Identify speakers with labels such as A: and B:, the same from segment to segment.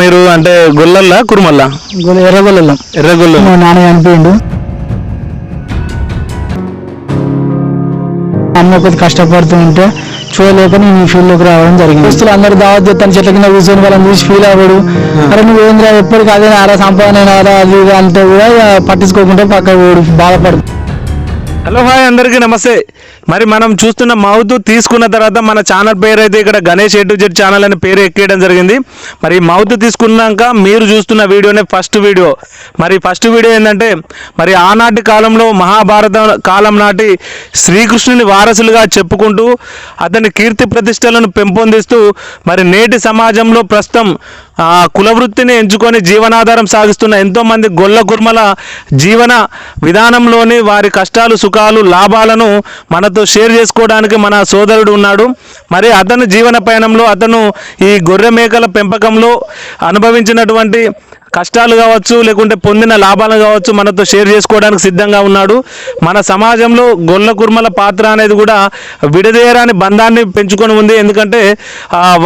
A: మీరు అంటే గొల్లల్లా కురుమల్లా?
B: ఎర్రగొల్లం
A: ఎర్రగొల్లు
B: మా నాన్న చనిపోయిండు అమ్మ కొద్ది కష్టపడుతూ ఉంటే చూడలేక నేను ఈ ఫీల్డ్లోకి రావడం జరిగింది. దోస్తులు అందరూ దావత్ చేస్తాను చెట్ల కింద కూర్చొని వాళ్ళని చూసి ఫీల్ అవ్వడు. అరే నువ్వు ఏంద్రా ఎప్పటికీ అదే ఆరా సంపాదన ఆరా అది అంటే కూడా పట్టించుకోకుండా పక్క పోడు బాధపడు.
A: హలో హాయ్ అందరికీ నమస్తే. మరి మనం చూస్తున్న మౌత్ తీసుకున్న తర్వాత మన ఛానల్ పేరు అయితే ఇక్కడ గణేష్ ఎటు జెడ్ ఛానల్ అనే పేరు ఎక్కేయడం జరిగింది. మరి మౌత్ తీసుకున్నాక మీరు చూస్తున్న వీడియోనే ఫస్ట్ వీడియో. మరి ఫస్ట్ వీడియో ఏంటంటే మరి ఆనాటి కాలంలో మహాభారత కాలం నాటి శ్రీకృష్ణుని వారసులుగా చెప్పుకుంటూ అతని కీర్తి ప్రతిష్టలను పెంపొందిస్తూ మరి నేటి సమాజంలో ప్రస్తుతం కులవృత్తిని కుల వృత్తిని ఎంచుకొని జీవనాధారం సాగిస్తున్న ఎంతోమంది గొల్ల కుర్మల జీవన విధానంలోని వారి కష్టాలు సుఖాలు లాభాలను మన మనతో షేర్ చేసుకోవడానికి మన సోదరుడు ఉన్నాడు. మరి అతను జీవన పయనంలో అతను ఈ గొర్రె మేకల పెంపకంలో అనుభవించినటువంటి కష్టాలు కావచ్చు లేకుంటే పొందిన లాభాలు కావచ్చు మనతో షేర్ చేసుకోవడానికి సిద్ధంగా ఉన్నాడు. మన సమాజంలో గొల్ల కుర్మల పాత్ర అనేది కూడా విడదీయరాని బంధాన్ని పెంచుకొని ఉంది. ఎందుకంటే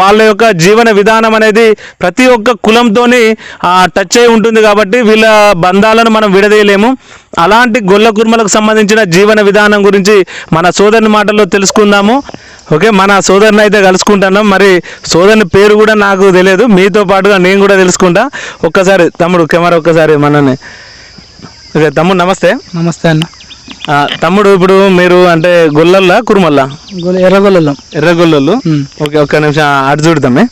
A: వాళ్ళ యొక్క జీవన విధానం అనేది ప్రతి ఒక్క కులంతోని టచ్ అయి ఉంటుంది కాబట్టి వీళ్ళ బంధాలను మనం విడదీయలేము. అలాంటి గొల్ల కుర్మలకు సంబంధించిన జీవన విధానం గురించి మన సోదరుని మాటల్లో తెలుసుకుందాము. ఓకే మన సోదరుని అయితే కలుసుకుంటున్నాం. మరి సోదరుని పేరు కూడా నాకు తెలియదు. మీతో పాటుగా నేను కూడా తెలుసుకుంటా. ఒక్కసారి తమ్ముడు కెమెరా ఒక్కసారి మనని ఓకే తమ్ముడు నమస్తే.
B: నమస్తే అన్న.
A: తమ్ముడు ఇప్పుడు మీరు అంటే గొల్లల్లా కురుమల్లా?
B: గొల్ల- ఎర్రగొల్లం
A: ఎర్రగొల్లలు?
B: ఉమ్.
A: ఓకే ఒక్క నిమిషం అటు చూడతామే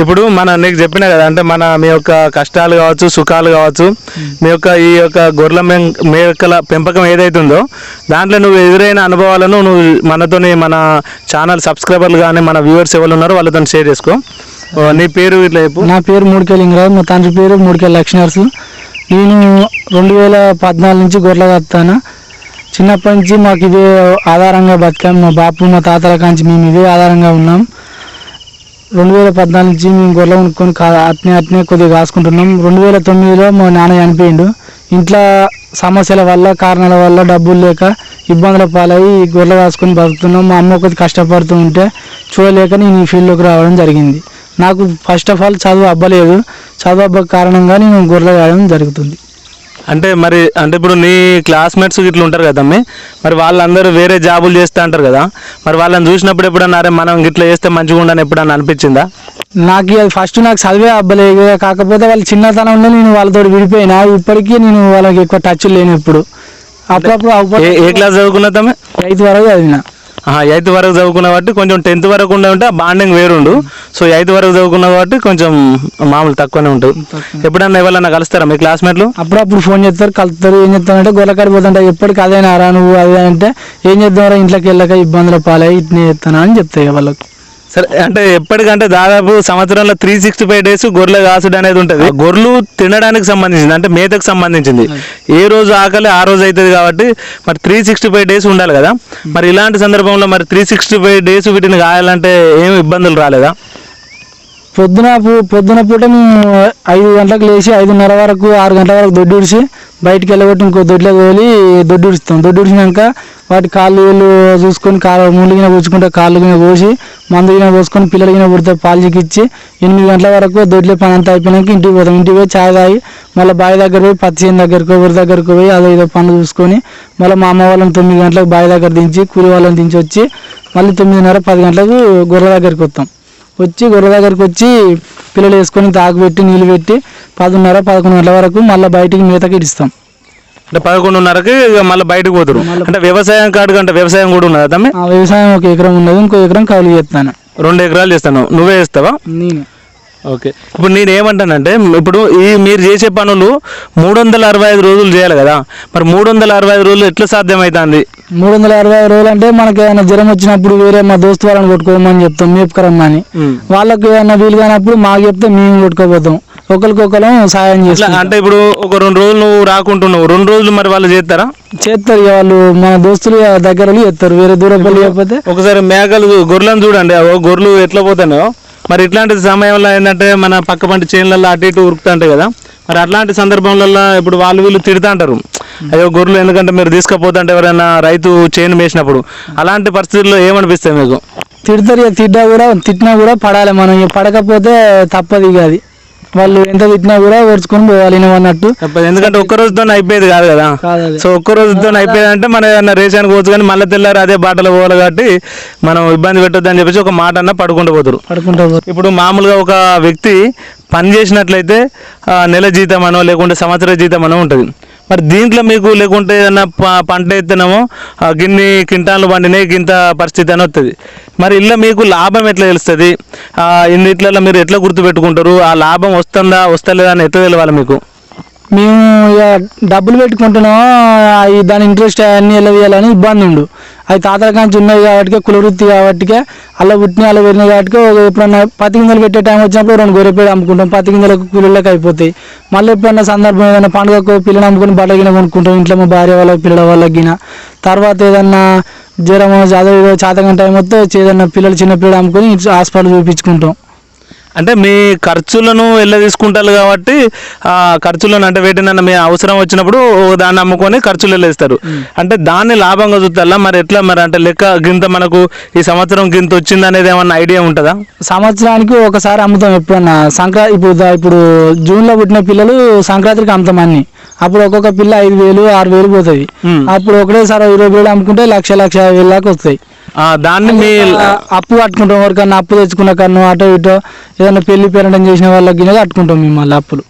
A: ఇప్పుడు మన నీకు చెప్పిన కదా అంటే మన మీ యొక్క కష్టాలు కావచ్చు సుఖాలు కావచ్చు మీ యొక్క ఈ యొక్క గొర్రెల మేం- మేకల పెంపకం ఏదైతే ఉందో దాంట్లో నువ్వు ఎదురైన అనుభవాలను నువ్వు మనతోని మన ఛానల్ సబ్స్క్రైబర్లు కానీ మన వ్యూవర్స్ ఎవరు ఉన్నారో వాళ్ళతో షేర్ చేసుకో. నీ పేరు ఇట్లా
B: నా పేరు మూడికెళ్ళి ఇంగరాజు మా తండ్రి పేరు మూడికెళ్ళి లక్ష్మీనరసు నేను రెండు వేల పద్నాలుగు నుంచి గొర్రెలు కత్తాను చిన్నప్పటి నుంచి మాకు ఇదే ఆధారంగా బతికాం. మా బాపు మా తాతల కాంచి మేము ఇదే ఆధారంగా ఉన్నాం. రెండు వేల పద్నాలుగు నుంచి మేము గొర్రెలు కొనుక్కొని కా అట్నే అట్నే కొద్దిగా కాసుకుంటున్నాం. రెండు వేల తొమ్మిదిలో మా నాన్న చనిపోయిండు. ఇంట్లో సమస్యల వల్ల కారణాల వల్ల డబ్బులు లేక ఇబ్బందుల పాలయ్యి ఈ గొర్రెలు కాసుకొని బతుకుతున్నాం. మా అమ్మ కొద్ది కష్టపడుతూ ఉంటే చూడలేక నేను ఈ ఫీల్డ్లోకి రావడం జరిగింది. నాకు ఫస్ట్ ఆఫ్ ఆల్ చదువు అబ్బలేదు. చదువు అబ్బ కారణంగా నేను గొర్రెలు కాయడం జరుగుతుంది.
A: అంటే మరి అంటే ఇప్పుడు నీ క్లాస్మేట్స్ ఇట్లా ఉంటారు కదా అమ్మి? మరి వాళ్ళందరూ వేరే జాబులు చేస్తా అంటారు కదా? మరి వాళ్ళని చూసినప్పుడు ఎప్పుడన్నా అరే మనం ఇట్లా చేస్తే మంచిగా ఉండని ఎప్పుడన్నా అనిపించిందా?
B: నాకు అది ఫస్ట్ నాకు చదివే అవ్వలేదు కాకపోతే వాళ్ళు చిన్నతనంలో నేను వాళ్ళతో విడిపోయినా ఇప్పటికీ నేను వాళ్ళకి ఎక్కువ టచ్ లేను ఇప్పుడు అప్పుడప్పుడు
A: ఏ క్లాస్ చదువుకున్నా తమ్మి
B: ఐదు వరకు చదివిన.
A: ఎయిత్ వరకు చదువుకున్న కాబట్టి కొంచెం టెన్త్ వరకు ఉండే ఉంటే బాండింగ్ వేరుండు. సో ఎయిత్ వరకు చదువుకున్న కాబట్టి కొంచెం మామూలు తక్కువనే ఉంటుంది. ఎప్పుడన్నా ఎవరన్నా కలుస్తారా మీ క్లాస్మేట్లు
B: అప్పుడప్పుడు ఫోన్ చేస్తారు కలుస్తారు ఏం చెప్తానంటే గొల్లకాడి పోతుంటా ఎప్పటికి అదేనా రా నువ్వు అదే అంటే ఏం చేద్దాంరా ఇంట్లోకి వెళ్ళక ఇబ్బందుల పాలై ఇట్నే చెప్తానా అని చెప్తాయి వాళ్ళకు.
A: సరే అంటే ఎప్పటికంటే దాదాపు సంవత్సరంలో త్రీ సిక్స్టీ ఫైవ్ డేస్ గొర్రెల కాసుడు అనేది ఉంటుంది. గొర్రెలు తినడానికి సంబంధించింది అంటే మేతకు సంబంధించింది. ఏ రోజు ఆకలి ఆ రోజు అవుతుంది కాబట్టి మరి త్రీ సిక్స్టీ ఫైవ్ డేస్ ఉండాలి కదా. మరి ఇలాంటి సందర్భంలో మరి త్రీ సిక్స్టీ ఫైవ్ డేస్ వీటిని కాయాలంటే ఏమి ఇబ్బందులు రాలేదా?
B: పొద్దున పొద్దున పూట మేము ఐదు గంటలకు లేచి ఐదున్నర వరకు ఆరు గంటల వరకు దొడ్డు ఉడిచి బయటికి వెళ్ళగొట్టి ఇంకో దొడ్లో తోలి దొడ్డు ఉడుస్తాం దొడ్డు ఉడిచినాక వాటి కాళ్ళు వీళ్ళు చూసుకొని కాలు ముళ్ళు గిన పూచుకుంటే కాళ్ళు గిన పోసి మందు గిన పోసుకొని పిల్లలు గిన పుడితే పాలు చిక్కిచ్చి ఎనిమిది గంటల వరకు దొడ్లో పని అంతా అయిపోయినాక ఇంటికి పోతాం. ఇంటికి పోయి చాయ్ తాగి మళ్ళీ బావి దగ్గర పోయి పత్తి చేను దగ్గరకు ఊరి దగ్గరకు పోయి అదో ఇదో పనులు చూసుకొని మళ్ళీ మా అమ్మ వాళ్ళని తొమ్మిది గంటలకు బావి దగ్గర దించి కూలి వాళ్ళని దించి వచ్చి మళ్ళీ తొమ్మిదిన్నర పది గంటలకు గొర్రెల దగ్గరికి వస్తాం. వచ్చి గొర్రె దగ్గరికి వచ్చి పిల్లలు వేసుకొని తాగు పెట్టి నీళ్ళు పెట్టి పదున్నర పదకొండు గంటల వరకు మళ్ళీ బయటికి మేతకి ఇడిస్తాం.
A: అంటే పదకొండున్నరకి మళ్ళీ బయటకు పోతారు అంటే వ్యవసాయం కాడు అంటే వ్యవసాయం కూడా ఉన్నదా తమ్మి?
B: ఆ వ్యవసాయం ఒక ఎకరం ఉన్నది ఇంకో ఎకరం కౌలు చేస్తాను.
A: రెండు ఎకరాలు చేస్తాను. నువ్వే చేస్తావా?
B: నేను.
A: ఓకే. ఇప్పుడు నేను ఏమంటానంటే ఇప్పుడు ఈ మీరు చేసే పనులు మూడు వందల అరవై ఐదు రోజులు చేయాలి కదా. మరి మూడు వందల అరవై ఐదు రోజులు ఎట్లా సాధ్యమవుతుంది
B: మూడు వందల అరవై ఐదు రోజులు అంటే మనకి ఏమైనా జ్వరం వచ్చినప్పుడు వేరే మా దోస్తు వాళ్ళని కొట్టుకోమని చెప్తాం మేపుకరమ్మని వాళ్ళకి ఏమైనా వీలు కానప్పుడు మాకు చెప్తే మేము కొట్టుకోపోతాం. ఒకరికొకరం సాయం చేస్తాం.
A: అంటే ఇప్పుడు ఒక రెండు రోజులు నువ్వు రాకుంటున్నావు రెండు రోజులు మరి వాళ్ళు చేస్తారా?
B: చేస్తారు వాళ్ళు మన దోస్తులు దగ్గర చేస్తారు వేరే దూరం లేకపోతే.
A: ఒకసారి మేకలు గొర్రెలను చూడండి గొర్రెలు ఎట్లా పోతానో మరి ఇట్లాంటి సమయంలో ఏంటంటే మన పక్క పంట చేనులలో అటు ఇటు ఉరుకుతుంటాయి కదా. మరి అట్లాంటి సందర్భంలో ఇప్పుడు వాళ్ళు వీళ్ళు తిడుతుంటారు. అంటారు అయ్యో గొర్రెలు ఎందుకంటే మీరు తీసుకుపోతుంటే ఎవరైనా రైతు చేను వేసినప్పుడు అలాంటి పరిస్థితుల్లో ఏమనిపిస్తాయి మీకు?
B: తిడతారు ఇక తిడ్డా కూడా తిట్టినా కూడా పడాలి మనం. ఇక పడకపోతే తప్పదు ఇక అది. వాళ్ళు ఎంత తిట్టినా కూడా ఓడ్చుకొని పోవాలి అన్నట్టు.
A: ఎందుకంటే ఒక్క రోజుతో అయిపోయేది కాదు కదా. సో ఒక్క రోజుతో అయిపోయేది అంటే మన రేషన్ పోవచ్చు కానీ మళ్ళీ తెల్లారి అదే బాటలో పోవాలి కాబట్టి మనం ఇబ్బంది పెట్టొద్దు అని చెప్పేసి ఒక మాట అన్న పడుకుంటూ పోతారు.
B: పడుకుంటా
A: ఇప్పుడు మామూలుగా ఒక వ్యక్తి పని చేసినట్లయితే నెల జీతం అనో లేకుంటే సంవత్సర జీతం అనో ఉంటుంది. మరి దీంట్లో మీకు లేకుంటే ఏదైనా పంట ఎత్తేనేమో ఆ, గిన్ని కింటాన్లు పండినాయి గింత పరిస్థితి అని వస్తుంది మరి ఇలా మీకు లాభం ఎట్లా తెలుస్తుంది? ఇన్నిట్లలో మీరు ఎట్లా గుర్తుపెట్టుకుంటారు? ఆ లాభం వస్తుందా వస్తలేదా అని ఎట్లా తెలవాలి మీకు?
B: మేము ఇక డబ్బులు పెట్టుకుంటున్నాము? దాని ఇంట్రెస్ట్ అన్ని ఎలా వేయాలని ఇబ్బంది ఉండు. అవి తాతల కాంచి ఉన్నాయి కాబట్టి కులవృత్తి కాబట్టి అలా పుట్టిన అలా పెరిగినాయి కాబట్టి ఎప్పుడన్నా పత్తి గింజలు పెట్టే టైం వచ్చినప్పుడు రెండు గొర్రెపేడు అమ్ముకుంటాం. పత్తి గింజలకు కూలీలకు అయిపోతాయి. మళ్ళీ ఎప్పుడన్నా సందర్భం ఏదైనా పండుగకు పిల్లలు అమ్ముకుని బట్టలు గిన కొనుక్కుంటాం. ఇంట్లో మా భార్య వాళ్ళకి పిల్లల వాళ్ళకి గిన తర్వాత ఏదన్నా జ్వరము చదువు చాతకం టైం వస్తే ఏదన్నా పిల్లలు చిన్న పిల్లలు అమ్ముకొని హాస్పిటల్ చూపించుకుంటాం.
A: అంటే మీ ఖర్చులను వెళ్ళ తీసుకుంటారు కాబట్టి ఆ ఖర్చులను అంటే వేటినన్నా మీ అవసరం వచ్చినప్పుడు దాన్ని అమ్ముకొని ఖర్చులు వెళ్ళేస్తారు అంటే దాన్ని లాభంగా చూస్తారా మరి ఎట్లా మరి? అంటే లెక్క గింత మనకు ఈ సంవత్సరం గింత వచ్చింది అనేది ఏమన్నా ఐడియా ఉంటుందా?
B: సంవత్సరానికి ఒకసారి అమ్ముతాం ఎప్పుడన్నా. సంక్రాంతి ఇప్పుడు ఇప్పుడు జూన్లో పుట్టిన పిల్లలు సంక్రాంతికి అమ్ముతాం అన్ని. అప్పుడు ఒక్కొక్క పిల్ల ఐదు వేలు ఆరు వేలు పోతుంది. అప్పుడు ఒకటేసారి ఇరవై వేలు అమ్ముకుంటే లక్ష లక్ష యాభై వేలు దాకా వస్తాయి.
A: దాన్ని మీ
B: అప్పు కట్టుకుంటాం ఎవరికన్నా అప్పు తెచ్చుకున్న కన్ను అటో ఇటో ఏదైనా పెళ్ళి పేరెంటం చేసిన వాళ్ళకి కట్టుకుంటాం మేము మళ్ళీ అప్పులు.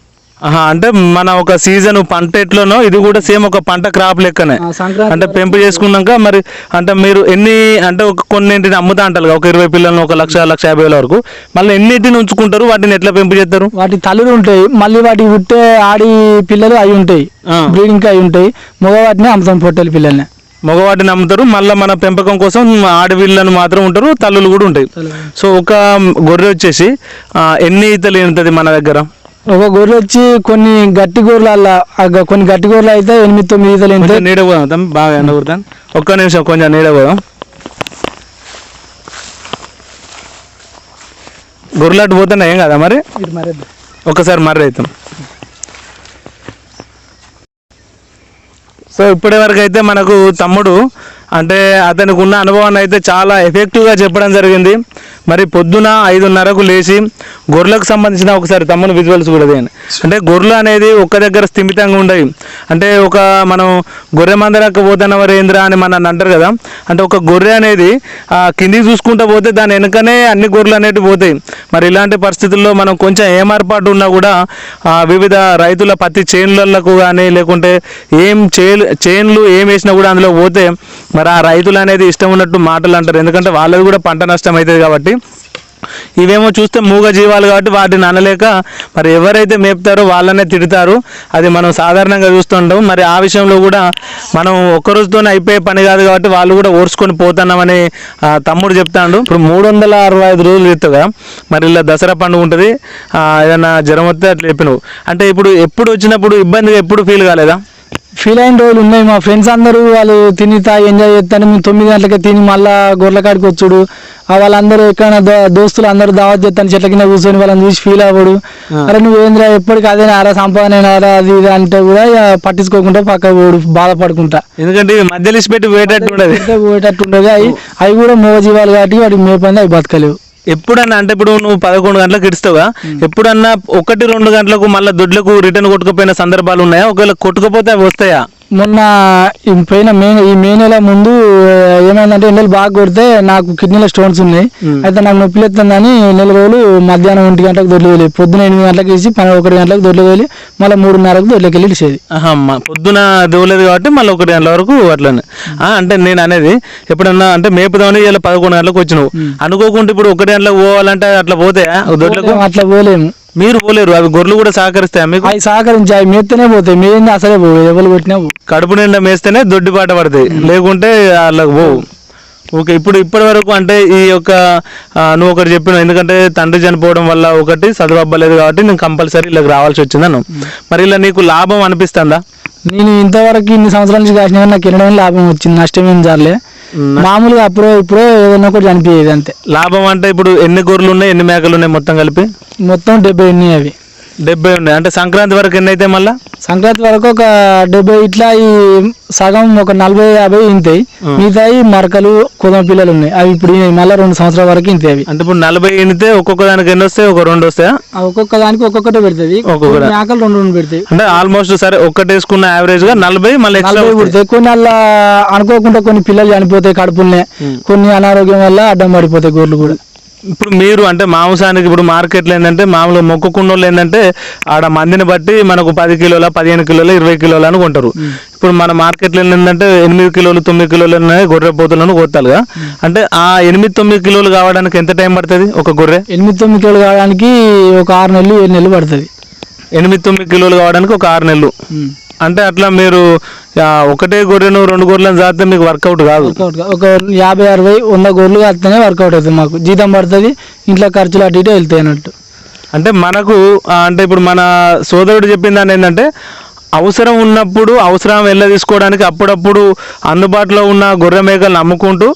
A: అంటే మన ఒక సీజన్ పంట ఎట్లనో ఇది కూడా సేమ్ ఒక పంట క్రాప్ లెక్కనే. అంటే పెంపు చేసుకున్నాక మరి అంటే మీరు ఎన్ని అంటే ఒక కొన్నింటిని అమ్ముతా అంటారు ఒక ఇరవై పిల్లలను ఒక లక్ష లక్ష యాభై వేల వరకు. మళ్ళీ ఎన్నింటిని ఉంచుకుంటారు వాటిని ఎట్లా పెంపు చేస్తారు?
B: వాటి తల్లులు ఉంటాయి మళ్ళీ వాటి పుట్టే ఆడి పిల్లలు అవి ఉంటాయి. బ్రీడింగ్ అవి ఉంటాయి మగవాటిని అమ్ముతాం పొట్టెల పిల్లల్ని.
A: మగవాటిని అమ్ముతారు మళ్ళీ మన పెంపకం కోసం ఆడవిళ్ళను మాత్రం ఉంటారు తల్లులు కూడా ఉంటాయి. సో ఒక గొర్రె వచ్చేసి ఎన్ని ఈతలు ఈనుతుంది మన దగ్గర?
B: ఒక గొర్రె వచ్చి కొన్ని గట్టి గొర్రెలు కొన్ని గట్టి గొర్రెలు అయితే ఎనిమిది తొమ్మిది ఈతలు ఎంత
A: నీడ పోదాం బాగా ఎండ కొడతాను. ఒక్క నిమిషం కొంచెం నీడ పోదాం. గొర్రెలాంటి పోతున్నా ఏం కదా మరి? ఒకసారి మర్రి అవుతాం సో ఇప్పటి వరకు అయితే మనకు తమ్ముడు అంటే అతనికి ఉన్న అనుభవాన్ని అయితే చాలా ఎఫెక్టివ్గా చెప్పడం జరిగింది. మరి పొద్దున ఐదున్నరకు లేచి గొర్రెలకు సంబంధించిన ఒకసారి తమ్ముని విజువల్స్ కూడా తీయండి. అంటే గొర్రెలు అనేది ఒక్క దగ్గర స్థిమితంగా ఉండవు అంటే ఒక మనం గొర్రె మందరకు పోతున్నవారు ఏంద్ర అని మన అంటారు కదా. అంటే ఒక గొర్రె అనేది ఆ, కిందికి చూసుకుంటూ పోతే దాని వెనుకనే అన్ని గొర్రెలు అనేవి పోతాయి. మరి ఇలాంటి పరిస్థితుల్లో మనం కొంచెం ఏమార్పాటు ఉన్నా కూడా ఆ, వివిధ రైతుల పత్తి చేనులకు కానీ లేకుంటే ఏం చేలు చేన్లు ఏం వేసినా కూడా అందులో పోతే మరి ఆ రైతులు అనేది ఇష్టం ఉన్నట్టు మాటలు అంటారు. ఎందుకంటే వాళ్ళది కూడా పంట నష్టం అవుతుంది కాబట్టి. ఇవేమో చూస్తే మూగ జీవాలు కాబట్టి వాటిని అనలేక మరి ఎవరైతే మేపుతారో వాళ్ళనే తిడతారు. అది మనం సాధారణంగా చూస్తుంటాం. మరి ఆ విషయంలో కూడా మనం ఒక్క రోజుతోనే అయిపోయే పని కాదు కాబట్టి వాళ్ళు కూడా ఓర్చుకొని పోతున్నామని తమ్ముడు చెప్తాడు. ఇప్పుడు మూడు వందల అరవై ఐదు రోజులు ఎత్తుగా మరి ఇలా దసరా పండుగ ఉంటుంది. ఏదైనా జ్వరం వస్తే అట్లా చెప్పినవు. అంటే ఇప్పుడు ఎప్పుడు వచ్చినప్పుడు ఇబ్బందిగా ఎప్పుడు ఫీల్ కాలేదా?
B: ఫీల్ అయిన రోజులు ఉన్నాయి. మా ఫ్రెండ్స్ అందరూ వాళ్ళు తిని తాగి ఎంజాయ్ చేస్తాను మేము తొమ్మిది గంటలకే తిని మళ్ళా గొర్రెల కాడికి వచ్చుడు. ఆ వాళ్ళందరూ ఎక్కడ దోస్తులు అందరూ దావత్ చేస్తాను చెట్ల కింద కూర్చొని వాళ్ళని చూసి ఫీల్ అవ్వడు. అరే నువ్వు ఏంద్రా? ఎప్పటికీ అదే నారా సంపాదన నారా అది ఇది అంటే కూడా పట్టించుకోకుండా పక్క పోడు. బాధపడుకుంటా.
A: ఎందుకంటే మధ్యలో పెట్టి పోయేటట్టు ఉండదు.
B: పోయేటట్టు ఉండదు. అవి అవి కూడా మూగ జీవాలు కాబట్టి వాటికి మేపంది అవి బతకలేవు.
A: ఎప్పుడన్నా అంటే ఇప్పుడు నువ్వు పదకొండు గంటలకు ఇడుస్తావుగా? ఎప్పుడన్నా ఒకటి రెండు గంటలకు మళ్ళీ దొడ్లకు రిటర్న్ కొట్టుకుపోయిన సందర్భాలు ఉన్నాయా? ఒకవేళ కొట్టుకుపోతే అవి వస్తాయా?
B: మొన్న పోయిన మే ఈ మే నెల ముందు ఏమైందంటే ఎండలు బాగా కొడితే నాకు కిడ్నీలో స్టోన్స్ ఉన్నాయి. అయితే నాకు నొప్పి లేస్తుందని నెల రోజులు మధ్యాహ్నం ఒంటి గంటలకు దొడ్లు వెళ్ళి పొద్దున ఎనిమిది గంటలకు వేసి పన్నెండు ఒకటి గంటలకు దొడ్లు వెళ్ళి మళ్ళీ మూడున్నరకు దొడ్లోకి వెళ్ళి ఇచ్చేది
A: పొద్దున దోలేదు కాబట్టి మళ్ళీ ఒకటి గంటల వరకు అట్లనే. అంటే నేను అనేది ఎప్పుడన్నా అంటే మేపుదామని ఇలా పదకొండు గంటలకు వచ్చినావు. అనుకోకుండా ఇప్పుడు ఒకటి గంటలకు పోవాలంటే అట్లా పోతాయా దొడ్లకు?
B: అట్లా పోలేము.
A: మీరు పోలేరు అవి గొర్రెలు కూడా సహకరిస్తాయా మీకు?
B: అవి సహకరించి అవి మేస్తేనే పోతాయి. మేయింది అసలే పోవు ఎవరు కొట్టినా పోవు.
A: కడుపు నిండా మేస్తేనే దొడ్డి పాట పడతాయి. లేకుంటే వాళ్ళకి పోవు. ఓకే ఇప్పుడు ఇప్పటి వరకు అంటే ఈ యొక్క నువ్వు ఒకటి చెప్పినావు. ఎందుకంటే తండ్రి చనిపోవడం వల్ల ఒకటి చదువు అవ్వలేదు కాబట్టి నేను కంపల్సరీ ఇలాగ రావాల్సి వచ్చిందను మరి ఇలా నీకు లాభం అనిపిస్తుందా?
B: నేను ఇంతవరకు ఇన్ని సంవత్సరాల నుంచి కాసిన నాకు ఎనడం లాభం వచ్చింది. నష్టం ఏం జరలే. మామూలుగా అప్పుడో ఇప్పుడో ఏదైనా ఒకటి చనిపోయేది అంతే.
A: లాభం అంటే ఇప్పుడు ఎన్ని గొర్రెలు ఉన్నాయి ఎన్ని మేకలు ఉన్నాయి మొత్తం కలిపి?
B: మొత్తం డెబ్బై ఎన్ని అవి.
A: డెబ్బై ఉన్నాయి. అంటే సంక్రాంతి వరకు ఎన్ని అయితే మళ్ళా?
B: సంక్రాంతి వరకు ఒక డెబ్బై ఇట్లా ఈ సగం ఒక నలభై యాభై ఇంతాయి. మిగతాయి మరకలు కుదమ పిల్లలు ఉన్నాయి. అవి ఇప్పుడు. మళ్ళా రెండు సంవత్సరాల వరకు ఇంతాయి అవి.
A: అంటే ఇప్పుడు నలభై ఎనితే ఒక్కొక్క దానికి ఎన్ని వస్తాయి? ఒక రెండు వస్తాయా?
B: ఒక్కొక్క దానికి ఒక్కొక్కటే పెడుతుంది.
A: ఒక్కొక్కటి.
B: మేకలు రెండు రెండు పెడతాయి
A: అంటే ఆల్మోస్ట్ సరే ఒక్కటి వేసుకున్న యావరేజ్గా నలభై మళ్ళీ ఎక్స్ట్రా
B: నలభై పుడతాయి కొన్ని అలా అనుకోకుండా కొన్ని పిల్లలు చనిపోతాయి కడుపులనే కొన్ని అనారోగ్యం వల్ల అడ్డం పడిపోతాయి గొర్రెలు కూడా.
A: ఇప్పుడు మీరు అంటే మాంసానికి ఇప్పుడు మార్కెట్లో ఏంటంటే మామూలుగా మొక్కుకున్న వాళ్ళు ఏంటంటే ఆడ మందిని బట్టి మనకు పది కిలోల పదిహేను కిలోల ఇరవై కిలోల అని కొంటారు. ఇప్పుడు మన మార్కెట్లో ఏంటంటే ఎనిమిది కిలోలు తొమ్మిది కిలోలు గొర్రె పోతులను కోతాలుగా అంటే ఆ ఎనిమిది తొమ్మిది కిలోలు కావడానికి ఎంత టైం పడుతుంది ఒక గొర్రె?
B: ఎనిమిది తొమ్మిది కిలోలు కావడానికి ఒక ఆరు నెలలు ఏడు నెలలు పడుతుంది.
A: ఎనిమిది తొమ్మిది కిలోలు కావడానికి ఒక ఆరు నెలలు. అంటే అట్లా మీరు ఒకటే గొర్రెను రెండు గొర్రెలను జాతే మీకు వర్కౌట్ కాదు.
B: ఒక యాభై అరవై వంద గోర్లు కాస్తేనే వర్కౌట్ అవుతుంది మాకు. జీతం పడుతుంది ఇంట్లో ఖర్చులు అటు ఇటు వెళ్తాయి అన్నట్టు.
A: అంటే మనకు అంటే ఇప్పుడు మన సోదరుడు చెప్పిన దాని ఏంటంటే అవసరం ఉన్నప్పుడు అవసరం వెళ్ళ తీసుకోవడానికి అప్పుడప్పుడు అందుబాటులో ఉన్న గొర్రె మేకలను అమ్ముకుంటూ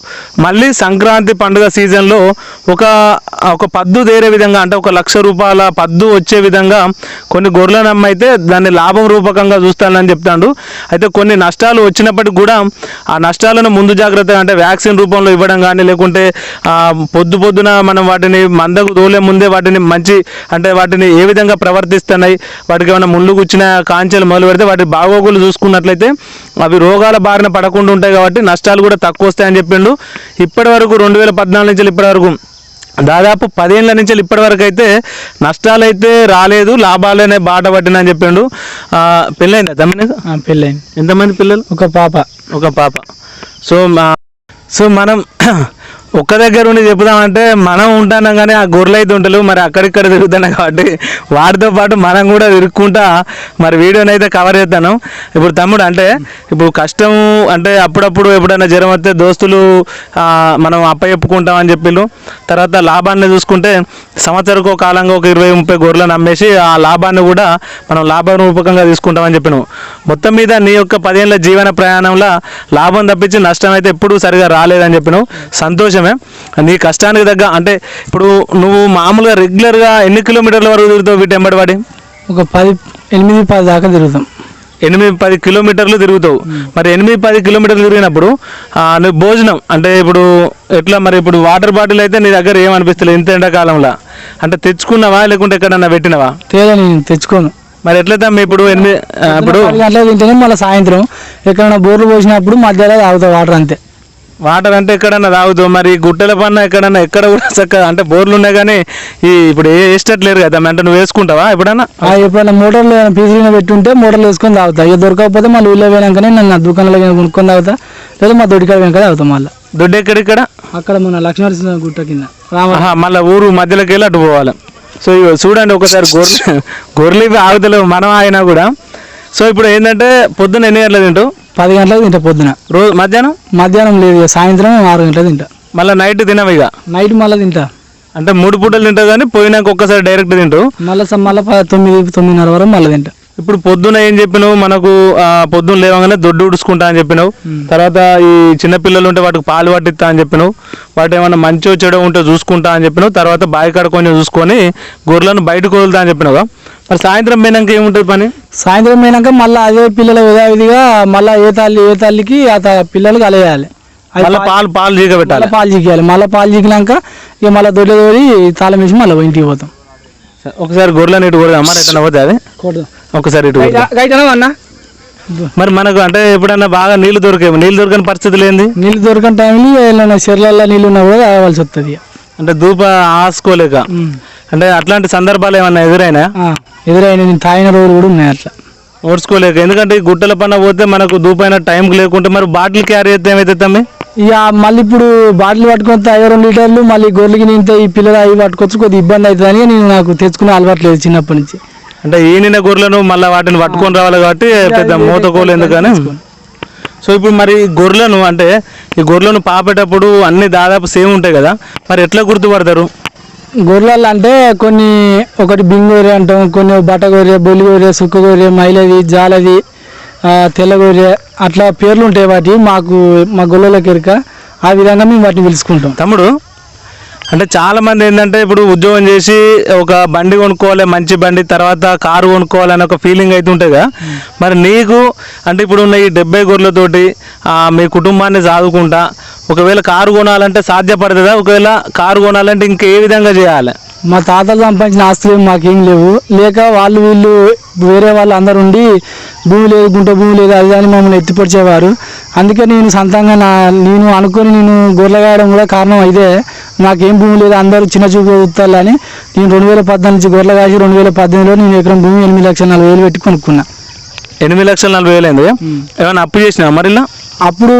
A: మళ్ళీ సంక్రాంతి పండుగ సీజన్లో ఒక ఒక పద్దు తేరే విధంగా అంటే ఒక లక్ష రూపాయల పద్దు వచ్చే విధంగా కొన్ని గొర్రెలను అమ్మైతే దాన్ని లాభం రూపకంగా చూస్తానని చెప్తాడు. అయితే కొన్ని నష్టాలు వచ్చినప్పటికి కూడా ఆ నష్టాలను ముందు జాగ్రత్తగా అంటే వ్యాక్సిన్ రూపంలో ఇవ్వడం కానీ లేకుంటే పొద్దు పొద్దున మనం వాటిని మందకు తోలే ముందే వాటిని మంచి అంటే వాటిని ఏ విధంగా ప్రవర్తిస్తున్నాయి వాటికి ఏమైనా ముళ్ళు గుచ్చిన కాంచెలు మొదలు పెడితే వాటి బాగోగులు చూసుకున్నట్లయితే అవి రోగాల బారిన పడకుండా ఉంటాయి కాబట్టి నష్టాలు కూడా తక్కువ వస్తాయని చెప్పిండు. ఇప్పటి వరకు రెండు వేల పద్నాలుగు నుంచి ఇప్పటి వరకు దాదాపు పదేళ్ళ నుంచి ఇప్పటి వరకు అయితే నష్టాలు అయితే రాలేదు లాభాలనే బాట పట్టిన అని చెప్పిండు పెళ్ళైందా తమ్మునికి
B: పెళ్ళైంది.
A: ఎంతమంది పిల్లలు?
B: ఒక పాప.
A: ఒక పాప. సో సో మనం ఒక్క దగ్గర ఉండి చెప్దామంటే మనం ఉంటున్నాం కానీ ఆ గొర్రెలు అయితే ఉంటారు మరి అక్కడిక్కడ తిరుగుతున్నాం కాబట్టి వాటితో పాటు మనం కూడా తిరుక్కుంటా మరి వీడియోని అయితే కవర్ చేస్తాను. ఇప్పుడు తమ్ముడు అంటే ఇప్పుడు కష్టం అంటే అప్పుడప్పుడు ఎప్పుడైనా జ్వరం వస్తే దోస్తులు మనం అప్ప చెప్పుకుంటాం అని చెప్పిళ్ళు. తర్వాత లాభాన్ని చూసుకుంటే సంవత్సరకు ఒక కాలంగా ఒక ఇరవై ముప్పై గొర్రెలను అమ్మేసి ఆ లాభాన్ని కూడా మనం లాభరూపకంగా తీసుకుంటామని చెప్పినావు మొత్తం మీద నీ యొక్క పదేళ్ళ జీవన ప్రయాణంలో లాభం తప్పించి నష్టం అయితే ఎప్పుడూ సరిగా రాలేదని చెప్పినావు సంతోషమే నీ కష్టానికి తగ్గ అంటే ఇప్పుడు నువ్వు మామూలుగా రెగ్యులర్గా ఎన్ని కిలోమీటర్ల వరకు తిరుగుతావు వీటి ఎంబడి పడి
B: ఒక పది ఎనిమిది పది దాకా తిరుగుతాం.
A: ఎనిమిది పది కిలోమీటర్లు తిరుగుతావు. మరి ఎనిమిది పది కిలోమీటర్లు తిరిగినప్పుడు నువ్వు భోజనం అంటే ఇప్పుడు ఎట్లా మరి ఇప్పుడు వాటర్ బాటిల్ అయితే నీ దగ్గర ఏమనిపిస్తలేదు ఇంత ఎండాకాలంలో? అంటే తెచ్చుకున్నావా లేకుంటే ఎక్కడన్నా పెట్టినవా?
B: నేను తెచ్చుకోను.
A: మరి ఎట్లా ఇప్పుడు ఎనిమిది ఇప్పుడు
B: గంటలకు తింటేనే మళ్ళీ సాయంత్రం ఎక్కడైనా బోర్లు పోసినప్పుడు మధ్యలో తాగుతా వాటర్ అంతే.
A: వాటర్ అంటే ఎక్కడన్నా తాగుతావు? మరి గుట్టల పన్న ఎక్కడన్నా ఎక్కడ కూడా చక్కగా అంటే బోర్లు ఉన్నాయి కానీ ఈ ఇప్పుడు ఏ వేసేటట్లేరు కదా అంటే నువ్వు వేసుకుంటావా ఎప్పుడన్నా?
B: ఆ ఎప్పుడైనా మోటార్లు పీసీలో పెట్టుంటే మోటార్లు వేసుకొని తాగుతా. ఇక దొరకకపోతే మళ్ళీ ఊళ్ళో పోయినాకనే నేను నా దుకాణంలో కొనుక్కొని తాగుతా. లేదా మా దొడ్డికాడ వెనక తాగుతాం మళ్ళీ.
A: దొడ్డు ఎక్కడిక్కడ
B: అక్కడ మన లక్ష్మీనరసింహ గుట్ట కింద.
A: మళ్ళా ఊరు మధ్యలోకి వెళ్ళి అటు పోవాలి. సో చూడండి ఒకసారి గొర్రెలు గొర్రెలు ఇవి ఆగుతలేవు మనం ఆగినా కూడా. సో ఇప్పుడు ఏంటంటే పొద్దున్న ఎన్ని గంటలకు తింటావు?
B: పది గంటలకు తింటా పొద్దున.
A: రోజు మధ్యాహ్నం?
B: మధ్యాహ్నం లేదు ఇక సాయంత్రం ఆరు గంటలకు తింటా.
A: మళ్ళీ నైట్ తినవు ఇక?
B: నైట్ మళ్ళీ తింటా.
A: అంటే మూడు పూటలు తింటావు కానీ పోయినాక ఒక్కసారి డైరెక్ట్ తింటావు?
B: మళ్ళీ మళ్ళీ తొమ్మిది తొమ్మిదిన్నర వరకు మళ్ళీ తింటా.
A: ఇప్పుడు పొద్దున ఏం చెప్పినావు? మనకు ఆ, పొద్దున్న లేవగానే దొడ్డు ఉడుచుకుంటా అని చెప్పినావు. తర్వాత ఈ చిన్న పిల్లలు ఉంటే వాటికి పాలు పట్టిస్తా అని చెప్పినావు. వాటి ఏమైనా మంచి చెడు ఉంటే చూసుకుంటా అని చెప్పినావు. తర్వాత బావి కాడ కొంచెం చూసుకొని గొర్రెలను బయటకు వదులుతా అని చెప్పినావు మరి సాయంత్రం పోయినాక ఏముంటుంది పని?
B: సాయంత్రం పోయినాక మళ్ళీ అదే పిల్లలు యథావిధిగా మళ్ళీ ఏ తల్లి ఏ తల్లికి ఆ అలవేయాలి అది
A: మళ్ళీ పాలు పాలు జీగ పెట్టాలి
B: పాలు చీకేయాలి. మళ్ళీ పాలు చీకినాక ఇక మళ్ళీ దొడ్లో తోడి తాళం వేసి మళ్ళీ ఇంటికి పోతాం.
A: ఒకసారి గొర్రెలను ఇటు కొడదాం మరి ఎట్లా పోతే అది?
B: కొడదాం.
A: ఒకసారి ఇటు.
B: అన్న?
A: మరి మనకు అంటే ఎప్పుడన్నా బాగా నీళ్ళు దొరికేవి? నీళ్ళు దొరకని పరిస్థితులు ఏంది?
B: నీళ్ళు దొరకని టైంలో ఏమైనా చెర్లలో నీళ్ళు ఉన్నా కూడా తాగవలసి వస్తుంది.
A: అంటే ధూప ఆసుకోలేక. అంటే అట్లాంటి సందర్భాలు ఏమన్నా ఎదురైనా?
B: ఎదురైన నేను తాగిన రోజులు కూడా ఉన్నాయి అట్లా.
A: ఓడ్చుకోలేక? ఎందుకంటే ఈ గుట్టల పన్న పోతే మనకు దూపైన టైంకి లేకుంటే మరి బాటిల్ క్యారీ అయితే ఏమైతే తమ్మి?
B: ఇక మళ్ళీ ఇప్పుడు బాటిల్ పట్టుకొని తాగే రెండు లీటర్లు మళ్ళీ గొర్రెలకి నింతే ఈ పిల్లలు అవి పట్టుకొచ్చి కొద్దిగా ఇబ్బంది అవుతుందని నేను నాకు తెచ్చుకునే అలవాటు లేదు చిన్నప్పటి నుంచి.
A: అంటే ఈనిన గొర్రెలను మళ్ళీ వాటిని పట్టుకొని రావాలి కాబట్టి పెద్ద మూతకోలు ఎందుకని? సో ఇప్పుడు మరి గొర్రెలను అంటే ఈ గొర్రెలను పాపేటప్పుడు అన్ని దాదాపు సేమ్ ఉంటాయి కదా? మరి ఎట్లా గుర్తుపడతారు?
B: గొర్రెలు అంటే కొన్ని ఒకటి బింగోరి అంటాం కొన్ని బట్టగొర్రె బొలిగొర్రె సుక్కగొర్రె మైలది జాలది ఆ, తెల్లగొర్రె అట్లా పేర్లు ఉంటాయి వాటి మాకు మా గొర్రెలకి ఎరక ఆ విధంగా మేము వాటిని పిలుచుకుంటాం.
A: తమ్ముడు అంటే చాలా మంది ఏంటంటే ఇప్పుడు ఉద్యోగం చేసి ఒక బండి కొనుక్కోవాలి మంచి బండి తర్వాత కారు కొనుక్కోవాలని ఒక ఫీలింగ్ అయితే ఉంటుంది కదా. మరి నీకు అంటే ఇప్పుడు ఉన్న ఈ డెబ్బై గొర్రెలతోటి మీ కుటుంబాన్ని సాదుకుంటా ఒకవేళ కారు కొనాలంటే సాధ్యపడుతుందా? ఒకవేళ కారు కొనాలంటే ఇంకా ఏ విధంగా చేయాలి?
B: మా తాతలు సంపాదించిన ఆస్తులు ఏం మాకేం లేవు. లేక వాళ్ళు వీళ్ళు వేరే వాళ్ళు అందరు ఉండి భూమి లేదు గుంట భూమి లేదు అది అని మమ్మల్ని ఎత్తిపరిచేవారు. అందుకే నేను సొంతంగా నా నేను అనుకొని నేను గొర్రెలు కాయడం కూడా కారణం అయితే నాకేం భూమి లేదు అందరూ చిన్న చూపు చూస్తారని నేను రెండు వేల పద్నాలుగు నుంచి గొర్రెలు కాసి రెండు వేల పద్దెనిమిదిలో నేను ఎకరం భూమి ఎనిమిది లక్షల నలభై వేలు పెట్టి కొనుక్కున్నా.
A: ఎనిమిది లక్షల నలభై వేలు అయింది. ఏమైనా అప్పు చేసినా మరి ఇలా?
B: అప్పుడు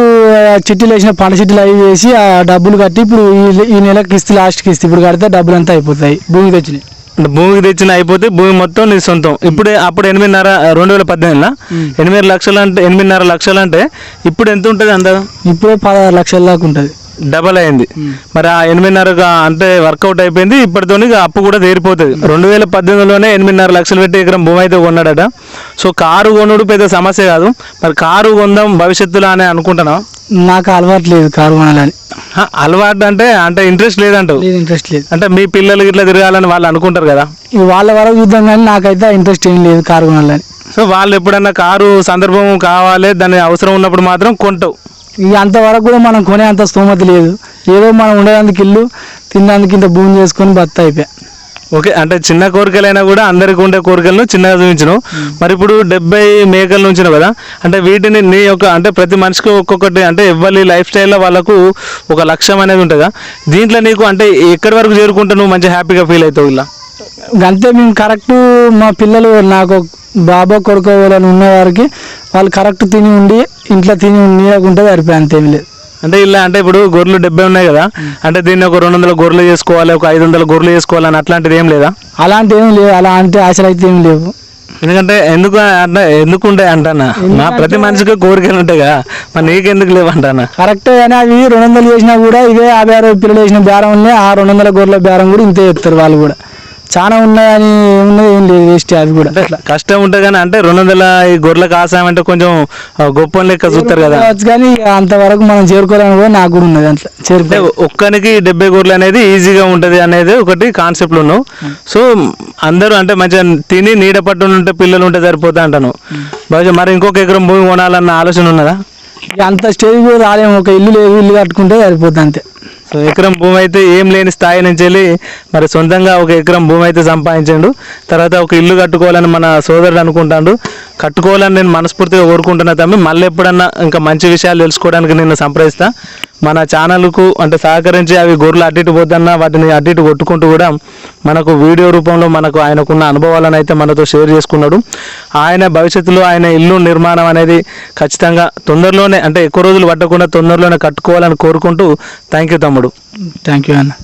B: చిట్టీలు వేసిన పంట చిట్టీలు అవి వేసి ఆ డబ్బులు కట్టి ఇప్పుడు ఈ- నెల కిస్తీ లాస్ట్ కిస్తీ ఇప్పుడు కడితే డబ్బులు అంతా అయిపోతాయి భూమికి వచ్చినాయి
A: అంటే భూమికి తెచ్చిన అయిపోతే భూమి మొత్తం నీ సొంతం. ఇప్పుడు అప్పుడు ఎనిమిదిన్నర రెండు వేల పద్దెనిమిదిలో ఎనిమిది లక్షలు అంటే ఎనిమిదిన్నర లక్షలు అంటే ఇప్పుడు ఎంత ఉంటుంది అంత
B: ఇప్పుడే పదహారు లక్షల దాకా ఉంటుంది.
A: డబల్ అయింది. మరి ఆ ఎనిమిదిన్నర అంటే వర్కౌట్ అయిపోయింది. ఇప్పటితో అప్పు కూడా తీరిపోతుంది. రెండు వేల పద్దెనిమిదిలోనే ఎనిమిదిన్నర లక్షలు పెట్టి ఎకరం భూమి అయితే కొన్నాడట. సో కారు కొనుడు పెద్ద సమస్య కాదు. మరి కారు కొందాం భవిష్యత్తులో అని అనుకుంటున్నాం
B: నాకు అలవాటు లేదు కారు కొనాలని.
A: అలవాటు అంటే అంటే ఇంట్రెస్ట్ లేదంటావు.
B: లేదు ఇంట్రెస్ట్ లేదు.
A: అంటే మీ పిల్లలకి ఇట్లా తిరగాలని వాళ్ళు అనుకుంటారు కదా?
B: వాళ్ళ వరకు చూద్దాం కానీ నాకైతే ఇంట్రెస్ట్ ఏం లేదు కారు కొనాలని.
A: సో వాళ్ళు ఎప్పుడన్నా కారు సందర్భం కావాలి దాని అవసరం ఉన్నప్పుడు మాత్రం కొంటావు.
B: ఇక అంతవరకు కూడా మనం కొనే అంత స్తోమత లేదు. ఏదో మనం ఉండేందుకు ఇల్లు తినడానికి ఇంత భూమి చేసుకొని బత్త అయిపోయా.
A: ఓకే అంటే చిన్న కోరికలైనా కూడా అందరికి ఉండే కోరికలను చిన్నగా చూపించను మరి ఇప్పుడు డెబ్బై మేకలు ఉంచినావు కదా అంటే వీటిని నీ యొక్క అంటే ప్రతి మనిషికి ఒక్కొక్కటి అంటే ఎవరి లైఫ్ స్టైల్లో వాళ్ళకు ఒక లక్ష్యం అనేది ఉంటుందా? దీంట్లో నీకు అంటే ఎక్కడి వరకు చేరుకుంటే నువ్వు మంచి హ్యాపీగా ఫీల్ అవుతావు ఇలా?
B: అంతే మేము కరెక్ట్ మా పిల్లలు నాకు బాబా కొడుకు వాళ్ళని ఉన్న వారికి వాళ్ళు కరెక్ట్ తిని ఉండి ఇంట్లో తిని నీడకుంటే సరిపోయి అంతేం లేదు.
A: అంటే ఇలా అంటే ఇప్పుడు గొర్రెలు డెబ్బై ఉన్నాయి కదా అంటే దీన్ని ఒక రెండు వందల గొర్రెలు చేసుకోవాలి ఒక ఐదు వందల గొర్రెలు చేసుకోవాలి అని అట్లాంటిది ఏం లేదా?
B: అలాంటి ఏం లేవు అలాంటి ఆశలు అయితే ఏం లేవు.
A: ఎందుకంటే ఎందుకు అంటే ఎందుకు ఉంటాయి అంటానా? మా ప్రతి మనిషికి కోరికలు ఉంటాయి కదా మరి నీకెందుకు లేవు అంటానా?
B: కరెక్టే కానీ అవి రెండు వందలు చేసినా కూడా ఇదే యాభై అరవై పిల్లలు వేసిన బేరం ఉన్నాయి ఆ రెండు వందల గొర్రెల బేరం కూడా ఇంతే చెప్తారు వాళ్ళు కూడా. చాలా ఉన్నాయని ఏమున్నది ఏం లేదు వేస్ట్ అది కూడా.
A: కష్టం ఉంటుంది కానీ అంటే రెండు వందల ఈ గొర్రెల కాసాం అంటే కొంచెం గొప్ప లెక్క చూస్తారు కదా.
B: కానీ అంతవరకు మనం చేరుకోవాలని కూడా నాకు కూడా ఉన్నది అట్లా
A: అంటే
B: చేరుకో
A: ఒక్కనికి డెబ్బై గొర్రెలు అనేది ఈజీగా ఉంటది అనేది ఒకటి కాన్సెప్ట్ ఉన్నావు సో అందరూ అంటే మంచిగా తిని నీడ పట్టు ఉంటే పిల్లలు ఉంటే సరిపోతా అంటాను. బహుశా మరి ఇంకొక ఎకరం భూమి కొనాలన్న ఆలోచన ఉన్నదా?
B: అంత స్టేజ్ రాలేము. ఒక ఇల్లు లేదు ఇల్లు కట్టుకుంటే సరిపోతుంది అంతే.
A: ఎకరం భూమి అయితే ఏం లేని స్థాయి నుంచి వెళ్ళి మరి సొంతంగా ఒక ఎకరం భూమి అయితే సంపాదించాడు. తర్వాత ఒక ఇల్లు కట్టుకోవాలని మన సోదరుడు అనుకుంటాడు. కట్టుకోవాలని నేను మనస్ఫూర్తిగా కోరుకుంటున్నా తమ్మి. మళ్ళీ ఎప్పుడన్నా ఇంకా మంచి విషయాలు తెలుసుకోవడానికి నిన్ను సంప్రదిస్తా. మన ఛానల్కు అంటే సహకరించి అవి గొర్రెలు అటు ఇటు పోద్దన్నా వాటిని అటు ఇటు కొట్టుకుంటూ కూడా మనకు వీడియో రూపంలో మనకు ఆయనకున్న అనుభవాలను అయితే మనతో షేర్ చేసుకున్నాడు. ఆయన భవిష్యత్తులో ఆయన ఇల్లు నిర్మాణం అనేది ఖచ్చితంగా తొందరలోనే అంటే ఎక్కువ రోజులు పట్టకుండా తొందరలోనే కట్టుకోవాలని కోరుకుంటూ థ్యాంక్ యూ తమ్ముడు.
B: థ్యాంక్ యూ అన్న